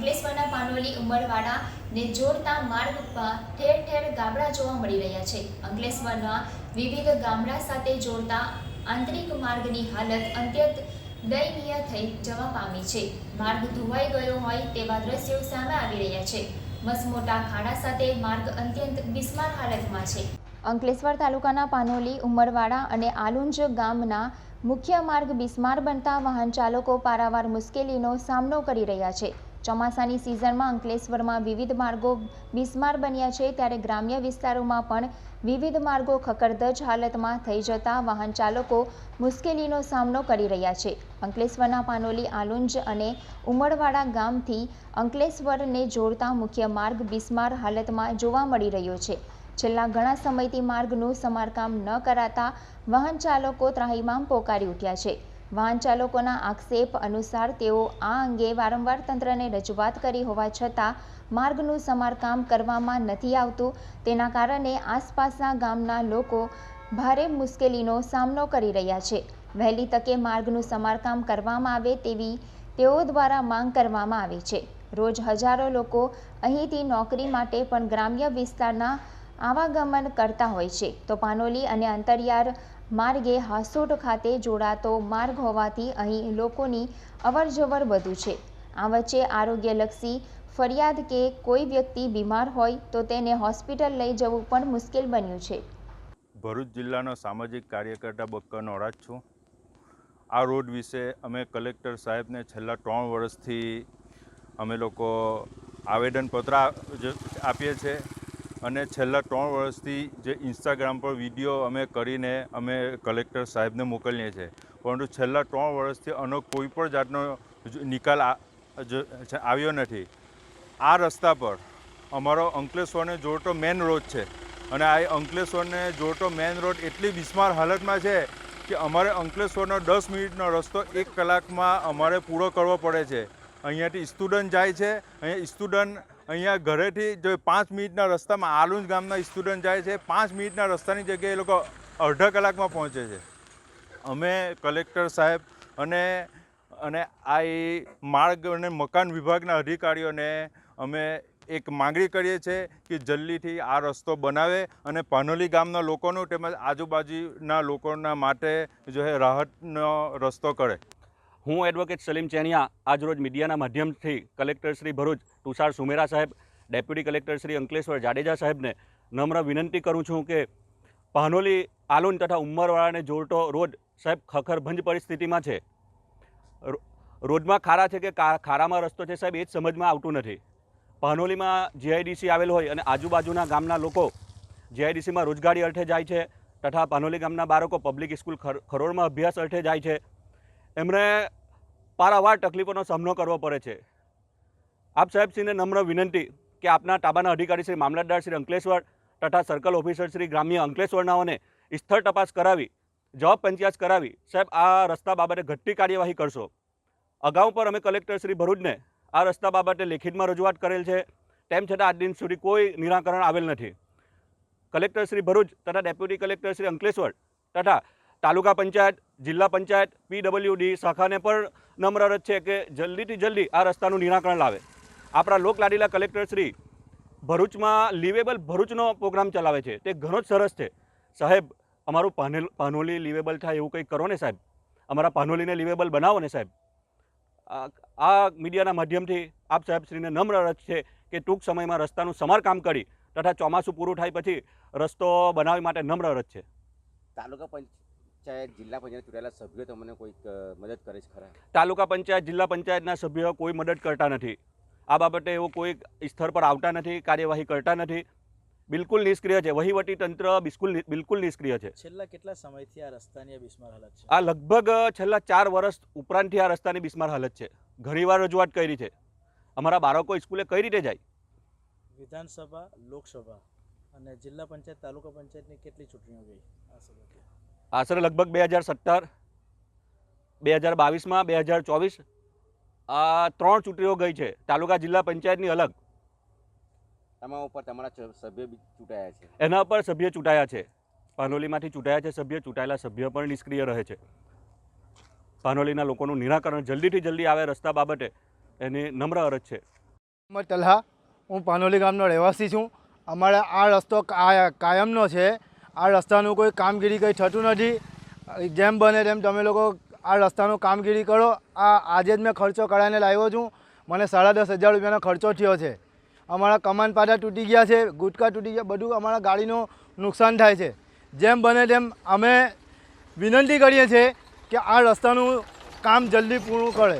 અંકલેશ્વરના પાનોલી ઉમરવાડા ને જોડતા માર્ગ પર ઠેર ઠેર ગાબડા જોવા મળી રહ્યા છે. અંકલેશ્વરના વિવિધ ગામડા સાથે જોડતા આંતરિક માર્ગની હાલત અત્યંત દયનીય થઈ જવા પામી છે. માર્ગ ધોવાઈ ગયો હોય તેવા દ્રશ્યો સામે આવી રહ્યા છે. મસમોટા ખાડા સાથે માર્ગ અત્યંત બિસ્માર હાલતમાં છે. અંકલેશ્વર તાલુકાના પાનોલી ઉમરવાડા અને આલુંજ ગામના મુખ્ય માર્ગ બિસ્માર બનતા વાહન ચાલકો પારાવાર મુશ્કેલીનો સામનો કરી રહ્યા છે. ચોમાસાની સિઝનમાં અંકલેશ્વરમાં વિવિધ માર્ગો બિસ્માર બન્યા છે, ત્યારે ગ્રામ્ય વિસ્તારોમાં પણ વિવિધ માર્ગો ખકડધજ હાલતમાં થઈ જતા વાહન ચાલકો મુશ્કેલીનો સામનો કરી રહ્યા છે. અંકલેશ્વરના પાનોલી, આલુંજ અને ઉમરવાડા ગામથી અંકલેશ્વરને જોડતા મુખ્ય માર્ગ બિસ્માર હાલતમાં જોવા મળી રહ્યો છે. છેલ્લા ઘણા સમયથી માર્ગનું સમારકામ ન કરાતા વાહન ચાલકો ત્રાહિમામ પોકારી ઉઠ્યા છે. વાહન ચાલકોના આક્ષેપ અનુસાર તેઓ આ અંગે વારંવાર તંત્રને રજૂઆત કરી હોવા છતાં માર્ગનું સમારકામ કરવામાં નથી આવતું. તેના કારણે આસપાસના ગામના લોકો ભારે મુશ્કેલીનો સામનો કરી રહ્યા છે. વહેલી તકે માર્ગનું સમારકામ કરવામાં આવે તેવી તેઓ દ્વારા માંગ કરવામાં આવી છે. રોજ હજારો લોકો અહીંથી નોકરી માટે પણ ગ્રામ્ય વિસ્તારના આવાગમન કરતા હોય છે. તો પાનોલી અને અંતરિયાળ માર્ગે હાસોટ ખાતે જોડાતો માર્ગ હોવાથી અહીં લોકોની અવરજવર વધુ છે. આ વચ્ચે આરોગ્યલક્ષી ફરિયાદ કે કોઈ વ્યક્તિ બીમાર હોય તો તેને હોસ્પિટલ લઈ જવું પણ મુશ્કેલ બન્યું છે. ભરૂચ જિલ્લાનો સામાજિક કાર્યકર્તા બક્કર નોરાજ છું. આ રોડ વિશે અમે કલેક્ટર સાહેબને છેલ્લા ત્રણ વર્ષથી અમે લોકો આવેદનપત્ર આપીએ છીએ. અને છેલ્લા ત્રણ વર્ષથી જે ઇન્સ્ટાગ્રામ પર વીડિયો અમે કરીને અમે કલેક્ટર સાહેબને મોકલીએ છીએ. પરંતુ છેલ્લા ત્રણ વર્ષથી આનો કોઈ પણ જાતનો નિકાલ આવ્યો નથી. આ રસ્તા પર અમારો અંકલેશ્વરને જોડતો મેન રોડ છે. અને આ અંકલેશ્વરને જોડતો મેન રોડ એટલી બિસ્માર હાલતમાં છે કે અમારે અંકલેશ્વરનો દસ મિનિટનો રસ્તો એક કલાકમાં અમારે પૂરો કરવો પડે છે. અહીંયાથી સ્ટુડન્ટ જાય છે. અહીંયા સ્ટુડન્ટ અહીંયા ઘરેથી જો પાંચ મિનિટના રસ્તામાં આલુંજ ગામના સ્ટુડન્ટ જાય છે, પાંચ મિનિટના રસ્તાની જગ્યાએ એ લોકો અડધા કલાકમાં પહોંચે છે. અમે કલેક્ટર સાહેબ અને અને આ એ માર્ગ અને મકાન વિભાગના અધિકારીઓને અમે એક માંગણી કરીએ છીએ કે જલ્દીથી આ રસ્તો બનાવે અને પાનોલી ગામના લોકોનું તેમજ આજુબાજુના લોકોના માટે જો એ રાહતનો રસ્તો કરે. હું એડવોકેટ સલીમ ચેનિયા આજરોજ મીડિયાના માધ્યમથી કલેક્ટર શ્રી ભરૂચ તુષાર સુમેરા સાહેબ ડેપ્યુટી કલેક્ટર શ્રી અંકલેશ્વર જાડેજા સાહેબને નમ્ર વિનંતી કરું છું કે પાનોલી આલુન તથા ઉંમરવાળાને જોડતો રોડ સાહેબ ખખરભંજ પરિસ્થિતિમાં છે. રોડમાં ખારા છે કે ખારામાં રસ્તો છે સાહેબ એ જ સમજમાં આવતું નથી. પાનોલીમાં જીઆઈડીસી આવેલ હોય અને આજુબાજુના ગામના લોકો જીઆઈડીસીમાં રોજગારી અર્થે જાય છે તથા પાનોલી ગામના બાળકો પબ્લિક સ્કૂલ ખર- ખરોડમાં અભ્યાસ અર્થે જાય છે. એમણે પારાવાર તકલીફોનો સામનો કરવો પડે છે. આપ સાહેબશ્રીને નમ્ર વિનંતી કે આપના તાબાના અધિકારી શ્રી મામલતદાર શ્રી અંકલેશ્વર તથા સર્કલ ઓફિસર શ્રી ગ્રામ્ય અંકલેશ્વરનાઓને સ્થળ તપાસ કરાવી, જવાબ પંચાયત કરાવી, સાહેબ, આ રસ્તા બાબતે ઘટતી કાર્યવાહી કરશો. અગાઉ પર અમે કલેક્ટર શ્રી ભરૂચને આ રસ્તા બાબતે લેખિતમાં રજૂઆત કરેલ છે. તેમ છતાં આજ દિન સુધી કોઈ નિરાકરણ આવેલ નથી. કલેક્ટર શ્રી ભરૂચ તથા ડેપ્યુટી કલેક્ટર શ્રી અંકલેશ્વર તથા તાલુકા પંચાયત, જિલ્લા પંચાયત, પીડબ્લ્યુડી શાખાને પણ નમ્ર રજ છે કે જલ્દીથી જલ્દી આ રસ્તાનું નિરાકરણ લાવે. આપણા લોકલાડીલા કલેક્ટર શ્રી ભરૂચમાં લિવેબલ ભરૂચનો પ્રોગ્રામ ચલાવે છે. તે ઘણો જ સરસ છે. સાહેબ, અમારું પાનેલ, પાનોલી લિવેબલ થાય એવું કંઈક કરો ને સાહેબ? અમારા પાનોલીને લિવેબલ બનાવો ને સાહેબ? આ મીડિયાના માધ્યમથી આપ સાહેબશ્રીને નમ્ર રજ છે કે ટૂંક સમયમાં રસ્તાનું સમારકામ કરી તથા ચોમાસું પૂરું થાય પછી રસ્તો બનાવવા માટે નમ્ર રજ છે. તાલુકા પંચાયત જિલ્લા પંચાયત ચૂંટાયેલા સભ્યો તમને કોઈક મદદ કરે છે ખરા? તાલુકા પંચાયત જિલ્લા પંચાયતના સભ્યો કોઈ મદદ કરતા નથી. આ બાબતે એવો કોઈ સ્તર પર આવતા નથી કાર્યવાહી કરતા નથી. બિલકુલ નિષ્ક્રિય છે. વહીવટી તંત્ર બિલકુલ નિ- બિલકુલ નિષ્ક્રિય છે. છેલ્લા કેટલા સમયથી આ રસ્તાની આ બિસ્માર હાલત છે? આ લગભગ છેલ્લા ચાર વર્ષ ઉપરાંતથી આ રસ્તાની બિસ્માર હાલત છે. ઘણીવાર રજૂઆત કરી છે. અમારા બાળકો સ્કૂલે કઈ રીતે જાય? વિધાનસભા લોકસભા અને જિલ્લા પંચાયત તાલુકા પંચાયતની કેટલી ચૂંટણીઓ ગઈ આ સમયથી આશરે લગભગ બે હજાર સત્તર બે હજાર બાવીસમાં બે હજાર ચોવીસ આ ત્રણ ચૂંટણીઓ ગઈ છે. તાલુકા જિલ્લા પંચાયતની અલગ. એમાં ઉપર તમારા સભ્ય બી ચૂંટાયા છે. એના પર સભ્ય ચૂંટાયા છે. પાનોલીમાંથી ચૂંટાયા છે સભ્ય ચૂંટાયેલા સભ્ય પણ નિષ્ક્રિય રહે છે. પાનોલીના લોકોનું નિરાકરણ જલ્દીથી જલ્દી આવે રસ્તા બાબતે એની નમ્ર અરજ છે. તલહા હું પાનોલી ગામનો રહેવાસી છું. અમારે આ રસ્તો કાયમનો છે. આ રસ્તાનું કોઈ કામગીરી કંઈ થતું નથી. જેમ બને તેમ તમે લોકો આ રસ્તાનું કામગીરી કરો. આ આજે જ મેં ખર્ચો કરાવીને લાવ્યો છું. મને સાડા દસ હજાર રૂપિયાનો ખર્ચો થયો છે. અમારા કમાન પાટા તૂટી ગયા છે, ગુટકા તૂટી ગયા, બધું અમારા ગાડીનું નુકસાન થાય છે. જેમ બને તેમ અમે વિનંતી કરીએ છીએ કે આ રસ્તાનું કામ જલ્દી પૂરું કરે.